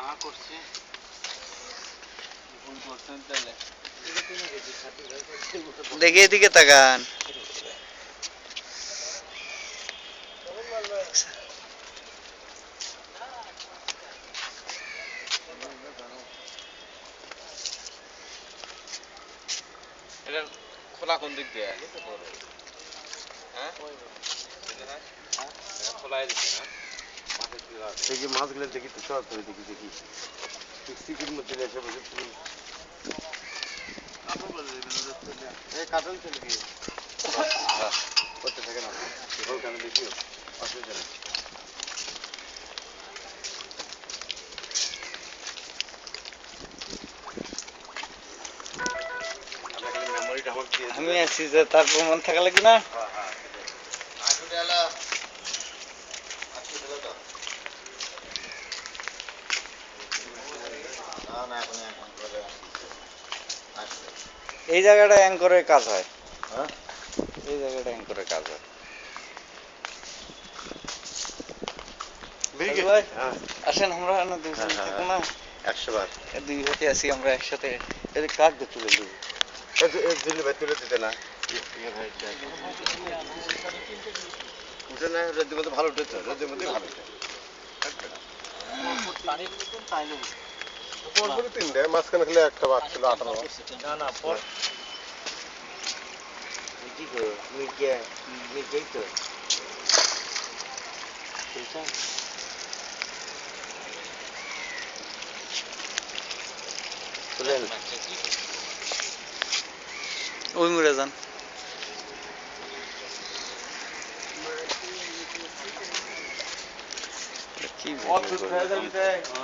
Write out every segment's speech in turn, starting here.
রান্না করছে। ভুল করছেন তাহলে দেখে এদিকে তাকান। এটা খোলা কোন দিক দিয়ে? হ্যাঁ? খোলাই দিচ্ছে না। দেখি মাছগুলো দেখি তো সব করে দেখি দেখি সিকির মধ্যে এসে বসে কাটল চলে কি করতে থাকে না অসুবিধা নেই আমি আছি যে তার প্রমাণ থাকা লাগবে না হ্যাঁ হ্যাঁ আসলে এলা আসলে তো না না এখন এখন করে আসলে এই জায়গাটা অ্যাঙ্করের কাজ হয়। হ্যাঁ? এই জায়গাটা অ্যাঙ্করের কাজ হয়। বেরিয়ে ভাই? গেছে আসেন আমরা না দুজন থাকব না? একশো বার। দুই হাতে আছি আমরা একসাথে। এই কাঠ তুলে দেবো। দিল্লি ভাই তুলে দিতে না। উঠে না? রোদের মধ্যে ভালো উঠেছে রোদের মধ্যে ভালো উঠে পরপরে তিনটে মাঝখানে খেলে একটা বাদ ছিল আঠারো না না পর কি গো মির্জা মির্জাই তো তুলেন ওই মরে যান কি ভিডিও করবি? এগুলো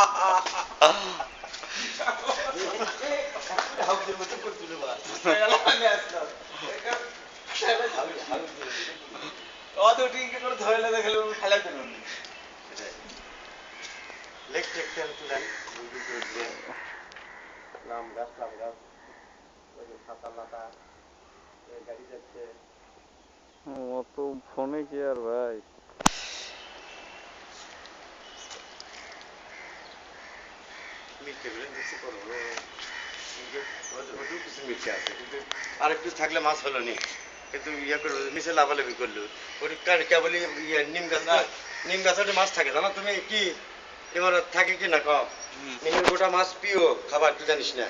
টিঙ্কে করে ধরলে দেখলে ফেলে দিল লেগ টেকটেন তুলেন লাম গাছ লাম গাছ। ওই যে ছাতা লাতা গাড়ি যাচ্ছে। অত ফোনে কি আর ভাই? মিথ্যে বলে বেশি করব কিন্তু ওদের- ওদেরও কিছু মিথ্যে আছে। কিন্তু আর একটু থাকলে মাছ হলো নি। কিন্তু ইয়ে করল মিশে লাভালাভি করল। ওর কার- কেবলই ইয়ে নিম গাছ না নিম গাছে মাছ থাকে জানো তুমি? কি? এবার থাকে কি না কম? নিমের গোটা মাছ পিও খাবার তুই জানিস না?